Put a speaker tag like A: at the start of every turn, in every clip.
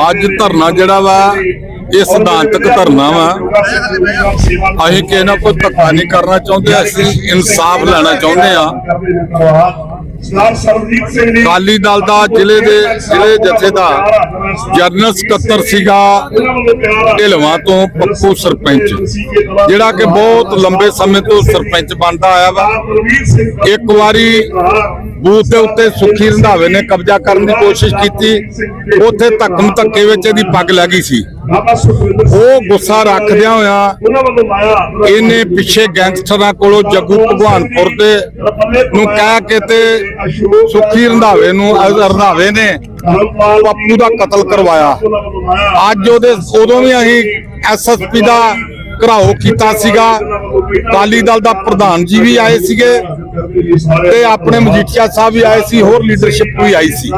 A: ਅੱਜ ਧਰਨਾ ਜਿਹੜਾ ਵਾ, ਇਹ ਸਿਧਾਂਤਕ ਧਰਨਾ ਵਾ। ਅਸੀਂ ਕਿਸੇ ਨਾਲ ਕੋਈ ਧੱਕਾ ਨਹੀਂ ਕਰਨਾ ਚਾਹੁੰਦੇ, ਅਸੀਂ ਇਨਸਾਫ ਲੈਣਾ ਚਾਹੁੰਦੇ ਆ
B: ਸਰਦਾਰ
A: ਅਕਾਲੀ ਦਲ ਦਾ ਜ਼ਿਲ੍ਹੇ ਦੇ ਜ਼ਿਲ੍ਹੇ ਜਥੇ ਦਾ ਜਨਰਲ ਸਕੱਤਰ ਸੀਗਾ ਢਿਲਵਾਂ ਤੋਂ ਪੱਪੂ ਸਰਪੰਚ, ਜਿਹੜਾ ਕਿ ਬਹੁਤ ਲੰਬੇ ਸਮੇਂ ਤੋਂ ਸਰਪੰਚ ਬਣਦਾ ਆਇਆ ਵਾ। ਇੱਕ ਵਾਰੀ ਬੂਥ ਦੇ ਉੱਤੇ ਸੁੱਖੀ ਰੰਧਾਵੇ ਨੇ ਕਬਜ਼ਾ ਕਰਨ ਦੀ ਕੋਸ਼ਿਸ਼ ਕੀਤੀ। ਉੱਥੇ ਧੱਕਮ ਧੱਕੇ ਵਿੱਚ ਇਹਦੀ ਪੱਗ ਲੱਗੀ ਸੀ। ਉਹ ਗੁੱਸਾ ਰੱਖਦਿਆਂ ਹੋਇਆ ਇਹਨੇ ਪਿੱਛੇ ਗੈਂਗਸਟਰਾਂ ਕੋਲੋਂ ਜੱਗੂ ਭਗਵਾਨਪੁਰ ਦੇ ਨੂੰ ਕਹਿ ਕੇ ਤੇ ਸੁੱਖੀ ਰੰਧਾਵੇ ਨੂੰ ਰੰਧਾਵੇ ਨੇ ਪੱਪੂ ਦਾ ਕਤਲ ਕਰਵਾਇਆ। ਅੱਜ ਉਹਦੇ, ਉਦੋਂ ਵੀ ਅਸੀਂ ਐਸਐਸਪੀ ਦਾ ਘਰਾਓ ਕੀਤਾ ਸੀਗਾ। ਅਕਾਲੀ ਦਲ ਦਾ ਪ੍ਰਧਾਨ ਜੀ ਵੀ ਆਏ ਸੀਗੇ ਤੇ ਆਪਣੇ ਮਜੀਠੀਆ ਸਾਹਿਬ ਵੀ ਆਏ ਸੀ, ਹੋਰ ਲੀਡਰਸ਼ਿਪ ਵੀ ਆਈ ਸੀ।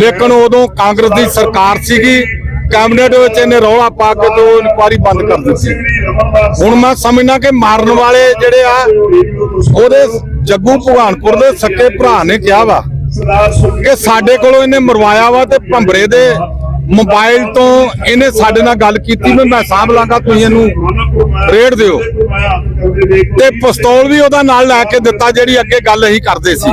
A: ਲੇਕਿਨ ਉਦੋਂ ਕਾਂਗਰਸ ਦੀ ਸਰਕਾਰ ਸੀਗੀ, ਕੈਬਨਿਟ ਵਿੱਚ ਇਹਨੇ ਰੌਲਾ ਪਾ ਕੇ ਤੇ ਇਨਕੁਆਰੀ ਬੰਦ ਕਰ ਦਿੱਤੀ। ਹੁਣ ਮੈਂ ਸਮਝਣਾ ਕਿ ਮਾਰਨ ਵਾਲੇ ਜਿਹੜੇ ਆ, ਉਹਦੇ ਜੱਗੂ ਭਗਵਾਨਪੁਰ ਦੇ ਸੱਕੇ ਭਰਾ ਨੇ ਕਿਹਾ ਵਾ ਕਿ ਸਾਡੇ ਕੋਲੋਂ ਇਹਨੇ ਮਰਵਾਇਆ ਵਾ ਤੇ ਭੰਬਰੇ ਦੇ ਮੋਬਾਈਲ ਤੋਂ ਇਹਨੇ ਸਾਡੇ ਨਾਲ ਗੱਲ ਕੀਤੀ, ਵੀ ਮੈਂ ਸਾਂਭ ਲਾਂਗਾ, ਤੁਸੀਂ ਇਹਨੂੰ ਰੇਡ ਦਿਓ। ਤੇ ਪਿਸਤੌਲ ਵੀ ਉਹਦਾ ਨਾਲ ਲੈ ਕੇ ਦਿੱਤਾ, ਜਿਹੜੀ ਅੱਗੇ ਗੱਲ ਅਸੀਂ ਕਰਦੇ ਸੀ।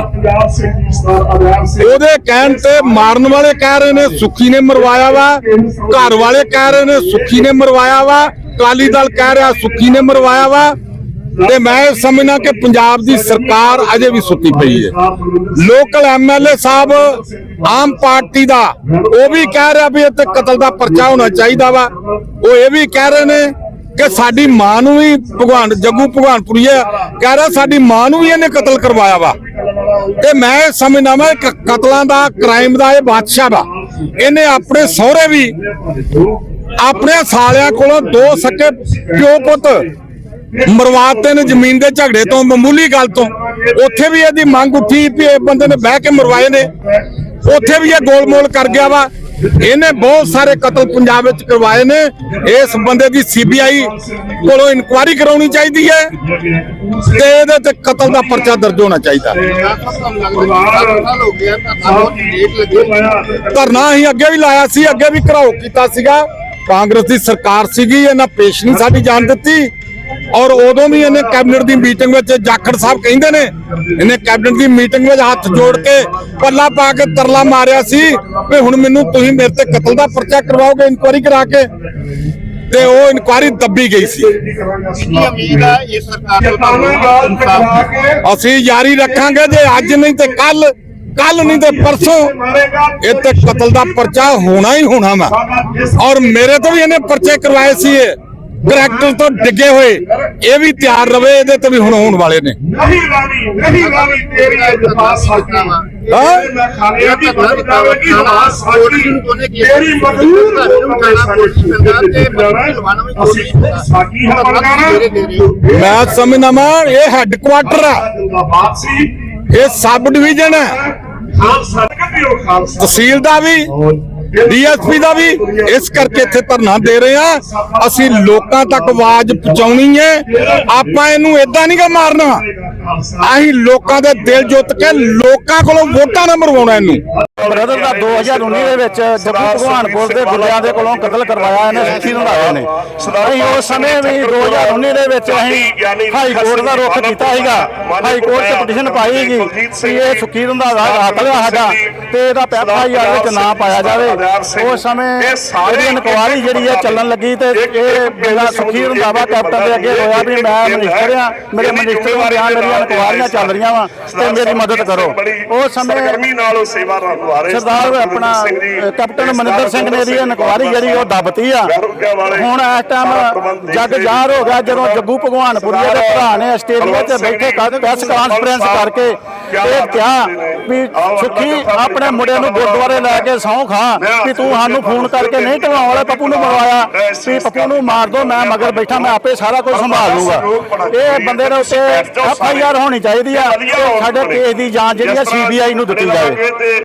A: ਉਹਦੇ ਕਹਿਣ ਤੇ ਮਾਰਨ ਵਾਲੇ ਕਹਿ ਰਹੇ ਨੇ, ਸੁੱਖੀ ਨੇ ਮਰਵਾਇਆ ਵਾ, ਘਰ ਵਾਲੇ ਕਹਿ ਰਹੇ ਨੇ, ਸੁੱਖੀ ਨੇ ਮਰਵਾਇਆ ਵਾ ਕਾਲੀ ਦਲ ਕਹਿ ਰਿਹਾ, ਸੁੱਖੀ ਨੇ ਮਰਵਾਇਆ ਵਾ। ਤੇ ਮੈਂ ਸਮਝਣਾ ਕਿ ਪੰਜਾਬ ਦੀ ਸਰਕਾਰ ਅਜੇ ਵੀ ਸੁੱਤੀ ਪਈ ਹੈ। ਲੋਕਲ ਐਮਐਲਏ ਸਾਹਿਬ, ਆਮ ਪਾਰਟੀ ਦਾ, ਉਹ ਵੀ ਕਹਿ ਰਿਹਾ ਵੀ ਇੱਥੇ ਕਤਲ ਦਾ ਪਰਚਾ ਹੋਣਾ ਚਾਹੀਦਾ ਵਾ। ਉਹ ਇਹ ਵੀ ਕਹਿ ਰਹੇ ਨੇ ਕਿ ਸਾਡੀ ਮਾਂ ਨੂੰ ਵੀ ਭਗਵਾਨ ਜੱਗੂ ਭਗਵਾਨਪੁਰੀਆ ਕਹਿ ਰਿਹਾ ਸਾਡੀ ਮਾਂ ਨੂੰ ਵੀ ਇਹਨੇ ਕਤਲ ਕਰਵਾਇਆ ਵਾ। ਤੇ ਮੈਂ ਇਹ ਸਮਝਦਾ ਮੈਂ ਕਤਲਾਂ ਦਾ ਕ੍ਰਾਈਮ ਦਾ, ਇਹ ਬਾਦਸ਼ਾਹ ਵਾ ਇਹਨੇ ਆਪਣੇ ਸਹੁਰੇ ਵੀ ਆਪਣੇ ਸਾਲਿਆਂ ਕੋਲੋਂ ਦੋ ਸੱਕੇ ਪਿਓ ਪੁੱਤ ਮਰਵਾਤੇ ਨੇ ਜ਼ਮੀਨ ਦੇ ਝਗੜੇ ਤੋਂ, ਮਾਮੂਲੀ ਗੱਲ ਤੋਂ। ਉੱਥੇ ਵੀ ਇਹਦੀ ਮੰਗ ਉੱਠੀ ਵੀ ਇਹ ਬੰਦੇ ਨੇ ਬਹਿ ਕੇ ਮਰਵਾਏ ਨੇ। ਉੱਥੇ ਵੀ ਇਹ ਗੋਲਮੋਲ ਕਰ ਗਿਆ ਵਾ। ਇਹਨੇ ਬਹੁਤ ਸਾਰੇ ਕਤਲ ਪੰਜਾਬ ਵਿੱਚ ਕਰਵਾਏ ਨੇ। ਇਸ ਬੰਦੇ ਦੀ ਸੀਬੀਆਈ ਕੋਲੋਂ ਇਨਕੁਆਇਰੀ ਕਰਾਉਣੀ ਚਾਹੀਦੀ ਹੈ ਤੇ ਇਹਦੇ ਤੇ ਕਤਲ ਦਾ ਪਰਚਾ ਦਰਜ ਹੋਣਾ ਚਾਹੀਦਾ। ਧਰਨਾ ਅਸੀਂ ਅੱਗੇ ਵੀ ਲਾਇਆ ਸੀ, ਅੱਗੇ ਵੀ ਘਰਾਓ ਕੀਤਾ ਸੀਗਾ। ਕਾਂਗਰਸ ਦੀ ਸਰਕਾਰ ਸੀਗੀ, ਇਹਨਾਂ ਪੇਸ਼ ਨਹੀਂ ਸਾਡੀ ਜਾਣ ਦਿੱਤੀ। ਔਰ ਉਦੋਂ ਵੀ ਇਹਨੇ ਕੈਬਨਿਟ ਦੀ ਮੀਟਿੰਗ ਵਿੱਚ ਜਾਖੜ ਸਾਹਿਬ ਕਹਿੰਦੇ ਨੇ, ਇਹਨੇ ਕੈਬਨਿਟ ਦੀ ਮੀਟਿੰਗ ਵਿੱਚ ਹੱਥ ਜੋੜ ਕੇ ਪੱਲਾ ਪਾ ਕੇ ਤਰਲਾ ਮਾਰਿਆ ਸੀ ਵੀ ਹੁਣ ਮੈਨੂੰ ਤੁਸੀਂ ਮੇਰੇ ਤੇ ਕਤਲ ਦਾ ਪਰਚਾ ਕਰਵਾਓਗੇ ਇਨਕੁਆਇਰੀ ਕਰਾ ਕੇ। ਤੇ ਉਹ ਇਨਕੁਆਇਰੀ ਦੱਬੀ ਗਈ ਸੀ। ਅਸੀਂ ਯਾਰੀ ਰੱਖਾਂਗੇ ਜੇ ਅੱਜ ਨਹੀਂ ਤੇ ਕੱਲ ਕੱਲ ਨਹੀਂ ਤੇ ਪਰਸੋਂ। ਇਹ ਤੇ ਕਤਲ ਦਾ ਪਰਚਾ ਹੋਣਾ ਹੀ ਹੋਣਾ ਵਾ। ਔਰ ਮੇਰੇ ਤੋਂ ਵੀ ਇਹਨੇ ਪਰਚੇ ਕਰਵਾਏ ਸੀ ਇਹ। ਕਰੈਕਟਰ ਤੋਂ ਡਿੱਗੇ ਹੋਏ। ਇਹ ਵੀ ਤਿਆਰ ਰਵੇ ਇਹਦੇ ਤੇ ਵੀ ਹੁਣ ਹੋਣ ਵਾਲੇ ਨੇ।
B: ਨਹੀਂ ਰਾਣੀ ਨਹੀਂ ਰਾਣੀ ਤੇਰੀ ਦਫਾ ਸਾਕੀ
A: ਹਾਂ?
B: ਮੈਂ ਖਾਲਿਆ ਦੀ ਮਦਦ ਕਰਾਂਗੀ ਹਾਂ ਸਾਕੀ ਤੇਰੀ ਹਾਂ ਬਣਾਣਾ
A: ਮੈਂ ਸਮਝਦਾ ਵਾਂ ਇਹ ਹੈੱਡਕੁਆਟਰ ਆ। ਇਹ ਸਬ ਡਿਵੀਜ਼ਨ ਹੈ ਤਹਿਸੀਲ ਦਾ ਵੀ। ਡੀਐਸਪੀ ਦਾ ਵੀ ਇਸ ਕਰਕੇ ਇੱਥੇ ਧਰਨਾ ਦੇ ਰਹੇ ਆ ਅਸੀਂ ਲੋਕਾਂ ਤੱਕ ਆਵਾਜ਼ ਪਹੁੰਚਾਉਣੀ ਹੈ। ਆਪਾਂ ਇਹਨੂੰ ਇਦਾਂ ਨਹੀਂ ਗਾ ਮਾਰਨਾ। ਅਸੀਂ ਲੋਕਾਂ ਦੇ ਦਿਲ ਜਿੱਤ ਕੇ ਲੋਕਾਂ ਕੋਲੋਂ ਵੋਟਾਂ ਨਾ ਮਰਵਾਉਣਾ ਇਹਨੂੰ।
C: ਬ੍ਰਦਰ ਦਾ 2019 ਦੇ ਵਿੱਚ ਜੱਗੂ ਭਗਵਾਨਪੁਰ ਦੇ ਗੁੱਲਿਆਂ ਦੇ ਕੋਲੋਂ ਕਤਲ ਕਰਵਾਇਆ ਇਹਨੇ ਸੁੱਖੀ ਰੰਧਾਵੇ ਨੇ ਅਸੀਂ ਉਸ ਸਮੇਂ ਵੀ 2019 ਦੇ ਵਿੱਚ ਅਸੀਂ ਹਾਈ ਕੋਰਟ ਦਾ ਰੁਖ ਕੀਤਾ ਸੀਗਾ। ਹਾਈ ਕੋਰਟ 'ਚ ਪਟੀਸ਼ਨ ਪਾਈ ਸੀਗੀ ਕਿ ਇਹ ਸੁੱਖੀ ਰੰਧਾਵਾ ਕਾਤਲ ਆ ਸਾਡਾ ਤੇ ਇਹਦਾ ਐਫਆਈਆਰ ਵਿੱਚ ਨਾਂ ਪਾਇਆ ਜਾਵੇ। ਉਸ ਸਮੇਂ ਇਹਦੀ ਇਨਕੁਆਰੀ ਜਿਹੜੀ ਹੈ ਚੱਲਣ ਲੱਗੀ ਤੇ ਇਹ ਮੇਰਾ ਸੁੱਖੀ ਰੰਧਾਵਾ ਕੈਪਟਨ ਦੇ ਅੱਗੇ ਹੋਇਆ ਵੀ ਮੈਂ ਮਨਿਸਟਰ ਆ ਮੇਰੇ ਮਨਿਸਟਰ ਨੂੰ ਬਿਆਨ ਮੇਰੀਆਂ ਇਨਕੁਆਰੀਆਂ ਚੱਲ ਰਹੀਆਂ ਵਾ ਤੇ ਮੇਰੀ ਮਦਦ ਕਰੋ। ਉਸ ਸਮੇਂ
B: ਗਰਮੀ ਨਾਲ ਉਹ ਸੇਵਾ ਰਹੇ
C: ਸਰਦਾਰ ਆਪਣਾ ਕੈਪਟਨ ਮਨਿੰਦਰ ਸਿੰਘ ਨੇ ਇਹਦੀ ਇਨਕੁਆਰੀ ਜਿਹੜੀ ਉਹ ਦੱਬਤੀ ਆ। ਹੁਣ ਇਸ ਟਾਈਮ ਜੱਗ ਜ਼ਾਹਰ ਹੋ ਗਿਆ ਜਦੋਂ ਜੱਗੂ ਭਗਵਾਨਪੁਰੀਆ ਦੇ ਭਰਾ ਨੇ ਆਸਟ੍ਰੇਲੀਆ 'ਚ ਬੈਠੇ ਪ੍ਰੈਸ ਕਾਨਫਰੰਸ ਕਰਕੇ ਇਹ ਕਿਹਾ ਵੀ ਸੁਖੀ ਆਪਣੇ ਮੁੰਡੇ ਨੂੰ ਗੁਰਦੁਆਰੇ ਲੈ ਕੇ ਸਹੁੰ ਖਾ ਵੀ ਤੂੰ ਸਾਨੂੰ ਫੋਨ ਕਰਕੇ ਨਹੀਂ ਢਵਾਉਣ ਵਾਲੇ ਪੱਪੂ ਨੂੰ ਮਰਵਾਇਆ ਵੀ ਪੱਪੂ ਨੂੰ ਮਾਰ ਦੋ ਮੈਂ ਮਗਰ ਬੈਠਾ ਮੈਂ ਆਪੇ ਸਾਰਾ ਕੁਝ ਸੰਭਾਲ ਲੂੰਗਾ ਇਹ ਬੰਦੇ ਦੇ ਉੱਤੇ ਐਫ ਆਈ ਆਰ ਹੋਣੀ ਚਾਹੀਦੀ ਆ ਸਾਡੇ ਕੇਸ ਦੀ ਜਾਂਚ ਜਿਹੜੀ ਆ ਸੀਬੀਆਈ ਨੂੰ ਦਿੱਤੀ ਜਾਵੇ